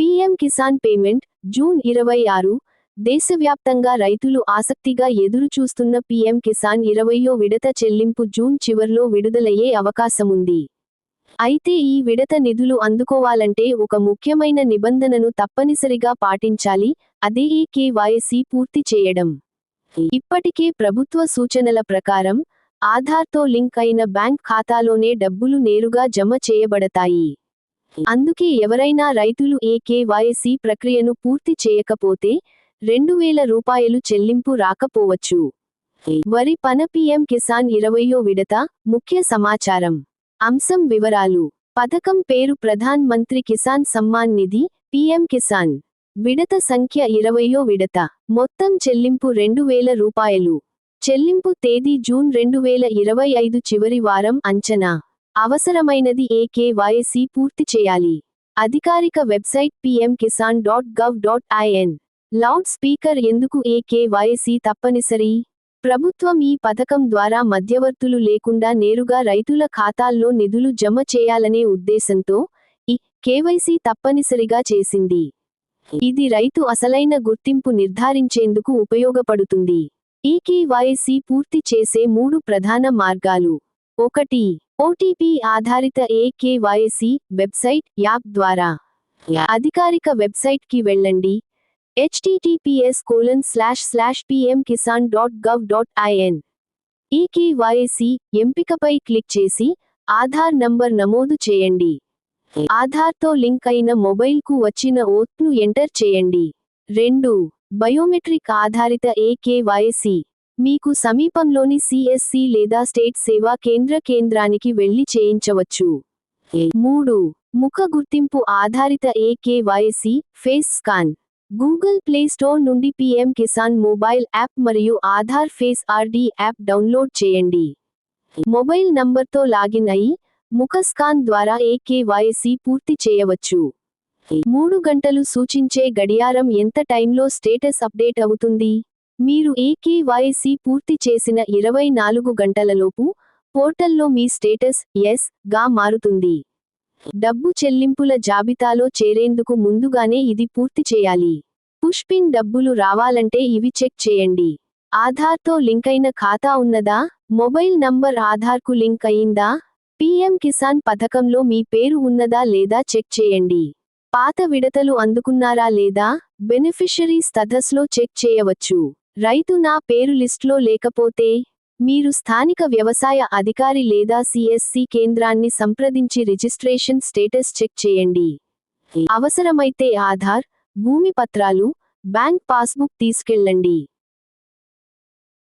PM Kisan payment June ఇరవై ఆరు. దేశవ్యాప్తంగా రైతులు ఆసక్తిగా ఎదురుచూస్తున్న పీఎం కిసాన్ ఇరవయో విడత చెల్లింపు జూన్ చివర్లో విడుదలయ్యే అవకాశముంది. అయితే ఈ విడత నిధులు అందుకోవాలంటే ఒక ముఖ్యమైన నిబంధనను తప్పనిసరిగా పాటించాలి అదే ఈ కేవైసీ పూర్తి చేయడం. ఇప్పటికే ప్రభుత్వ సూచనల ప్రకారం ఆధార్తో లింక్ అయిన బ్యాంక్ ఖాతాలోనే డబ్బులు నేరుగా జమ చేయబడతాయి. అందుకే ఎవరైనా రైతులు ఏ కేవైసీ ప్రక్రియను పూర్తి చేయకపోతే రెండు వేల రూపాయలు చెల్లింపు రాకపోవచ్చు. వరి పన పీఎం కిసాన్ ఇరవయో విడత ముఖ్య సమాచారం. అంశం వివరాలు. పథకం పేరు ప్రధాన్ మంత్రి కిసాన్ సమ్మాన్ నిధి పీఎం కిసాన్. విడత సంఖ్య ఇరవయో విడత. మొత్తం చెల్లింపు రెండు వేల రూపాయలు. చెల్లింపు తేదీ జూన్ రెండు వేల ఇరవై ఐదు చివరి వారం అంచనా. అవసరమైనది ఏకేవైసీ పూర్తి చేయాలి. అధికారిక website PM Kisan dot gov dot in loud speaker ఎందుకు ఏకేవైసీ తప్పనిసరి? ప్రభుత్వం ఈ పథకం ద్వారా మధ్యవర్తులు లేకుండా నేరుగా రైతుల ఖాతాల్లో నిధులు జమ చేయాలనే ఉద్దేశంతో ఈ కేవైసీ తప్పనిసరిగా చేసింది. ఇది రైతు అసలైన గుర్తింపు నిర్ధారించేందుకు ఉపయోగపడుతుంది. ఈ కేవైసీ పూర్తి చేసే మూడు ప్రధాన మార్గాలు. ఒకటి ఓటీపీ ఆధారిత ఏ వెబ్సైట్ యాప్ ద్వారా అధికారిక వెబ్సైట్కి వెళ్ళండి HTTPS colon slash slash PM Kisan dot gov dot in ఈ ఎంపికపై క్లిక్ చేసి ఆధార్ నంబర్ నమోదు చేయండి. ఆధార్తో లింక్ అయిన మొబైల్కు వచ్చిన ఓత్ను ఎంటర్ చేయండి. రెండు బయోమెట్రిక్ ఆధారిత ఏ మీకు సమీపంలోని సిఎస్సి లేదా స్టేట్ సేవా కేంద్ర కేంద్రానికి వెళ్ళి చేయించవచ్చు. మూడు. ముఖ గుర్తింపు ఆధారిత ఏ face scan. Google Play Store నుండి పిఎం కిసాన్ మొబైల్ యాప్ మరియు Aadhaar face RD app download చేయండి. మొబైల్ నంబర్తో లాగిన్ అయి ముఖ స్కాన్ ద్వారా ఏకేవైసి పూర్తి చేయవచ్చు. మూడు గంటలు సూచించే గడియారం ఎంత టైంలో స్టేటస్ అప్డేట్ అవుతుంది? మీరు ఏకేవైసీ పూర్తి చేసిన ఇరవై నాలుగు గంటలలోపు పోర్టల్లో మీ స్టేటస్ ఎస్గా మారుతుంది. డబ్బు చెల్లింపుల జాబితాలో చేరేందుకు ముందుగానే ఇది పూర్తి చేయాలి. పుష్పిన్ డబ్బులు రావాలంటే ఇవి చెక్ చేయండి. ఆధార్తో లింకైన ఖాతా ఉన్నదా? మొబైల్ నంబర్ ఆధార్కు లింక్ అయిందా? పీఎం కిసాన్ పథకంలో మీ పేరు ఉన్నదా లేదా చెక్ చేయండి. పాత విడతలు అందుకున్నారా లేదా? బెనిఫిషరీస్ తథస్లో చెక్ చేయవచ్చు. రైతు నా పేరు లిస్ట్లో లేకపోతే మీరు స్థానిక వ్యవసాయ అధికారి లేదా సిఎస్సి కేంద్రాన్ని సంప్రదించి రిజిస్ట్రేషన్ స్టేటస్ చెక్ చేయండి. అవసరమైతే ఆధార్ భూమి పత్రాలు బ్యాంక్ పాస్బుక్ తీసుకెళ్ళండి.